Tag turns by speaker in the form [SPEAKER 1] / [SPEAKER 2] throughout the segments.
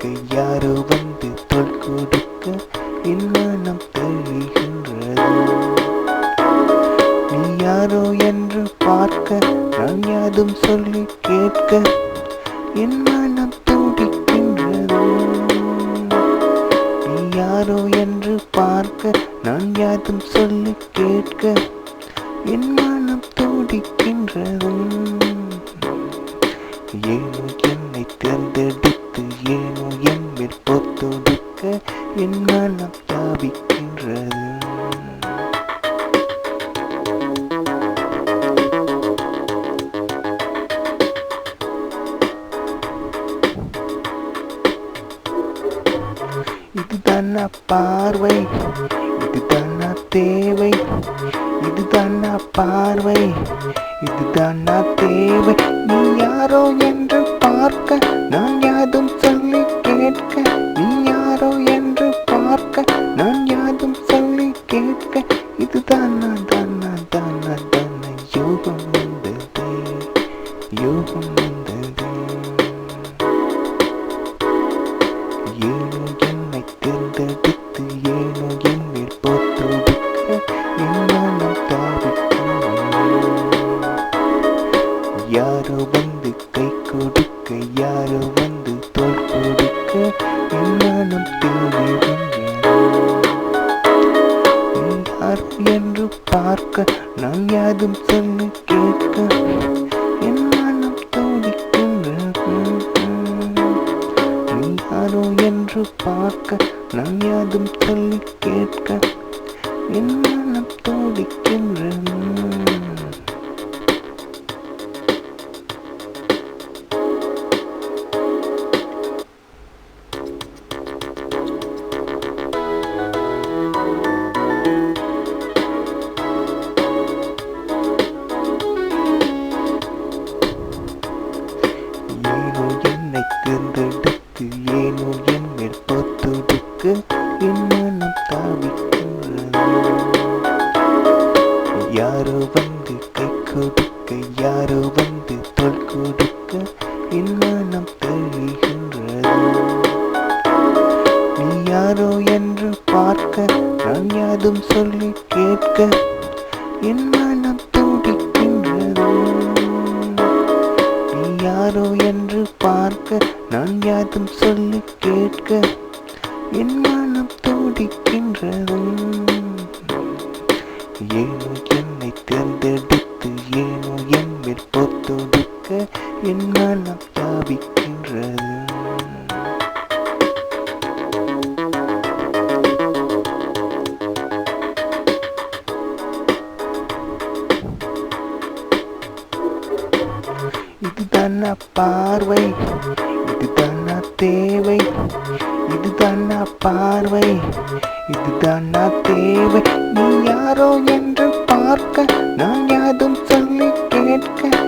[SPEAKER 1] எனக்கு யாரோ வந்து தொல் கொடுக்க எல்லாம் தருகின்றது நீ யாரோ என்று பார்க்க நான் யாரும் சொல்லி கேட்க எல்லாம் துடிக்கின்றது. நீ யாரோ என்று பார்க்க நான் யாரும் சொல்லி கேட்க என் மனம் துடிக்கின்றது. பார்வை. இதுதான் தேவை? இதுதான் பார்வை. இதுதான் தேவை? நீ யாரோ என்று பார்க்க நான் யாதும் சொல்லி கேட்க நீ யாரோ வந்து கை கொடுக்க யாரோ வந்து தோல் கொடுக்க என் மனம் தேடுகின்றது. என்று பார்க்க நான் யாதும் சொல்லி கேட்க என் மனம் யாரோ என்று பார்க்க நான் யாதும் சொல்லி கேட்க என் மனம் கொடுக்க இல்லம் தெரிகின்றது. நீ யாரோ என்று பார்க்க நான் யாதும் சொல்லி கேட்க என் மனம் துடிக்கின்றது. நீ யாரோ என்று பார்க்க நான் யாதும் சொல்லி கேட்க என் மனம் துடிக்கின்றது. பார்வை. இதுதான் நான் தேவை. நீ யாரோ என்று பார்க்க நான் யாதும் சொல்லி கேட்க.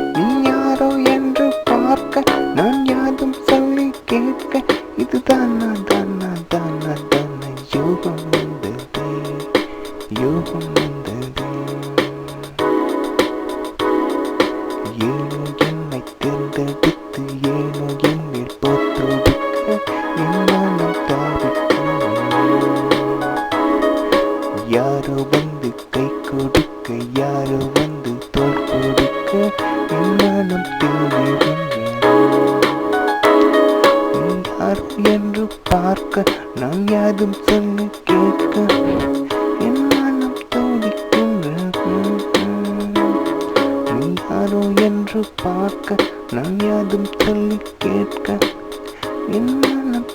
[SPEAKER 1] வந்து கை கொடுக்க யாரோ வந்து தோல் கொடுக்க என் யார் என்று பார்க்க நான் யாதும் சொல்லு கேட்க என் மனம் யாரோ என்று பார்க்க நான் யாதும் சொல்லி கேட்க என் மனம்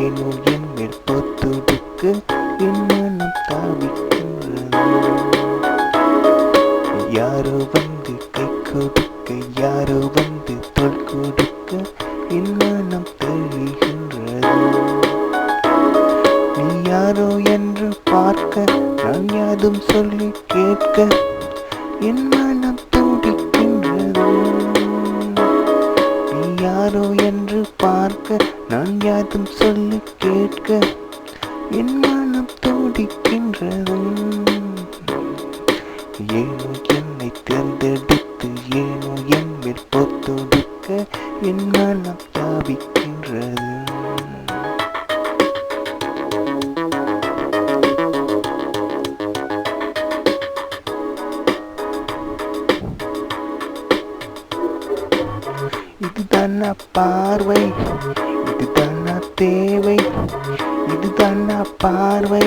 [SPEAKER 1] ஏனோ என் மேல் பொத்தொடுக்க என் யாரோ வந்து கை கொடுக்க யாரோ வந்து தொல் கொடுக்க என் மனம் தழுகின்றது நீ யாரோ என்று பார்க்க நான் யாதும் சொல்லி கேட்க என்ன ஏனோ என்னை தேர்ந்தெடுத்து ஏனோ என் மேல் பொத்தொடுக்க என் மனம் தாவிக்கின்றது இதுதான் பார்வை. இதுதானா பார்வை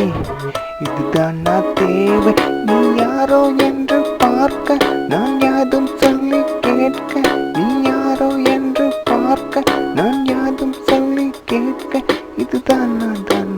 [SPEAKER 1] இதுதானா தேவை. நீ யாரோ என்று பார்க்க நான் யாதும் சொல்லி கேட்க. நீ யாரோ என்று பார்க்க நான் யாதும் சொல்லி கேட்க. இதுதான் நான் தான்.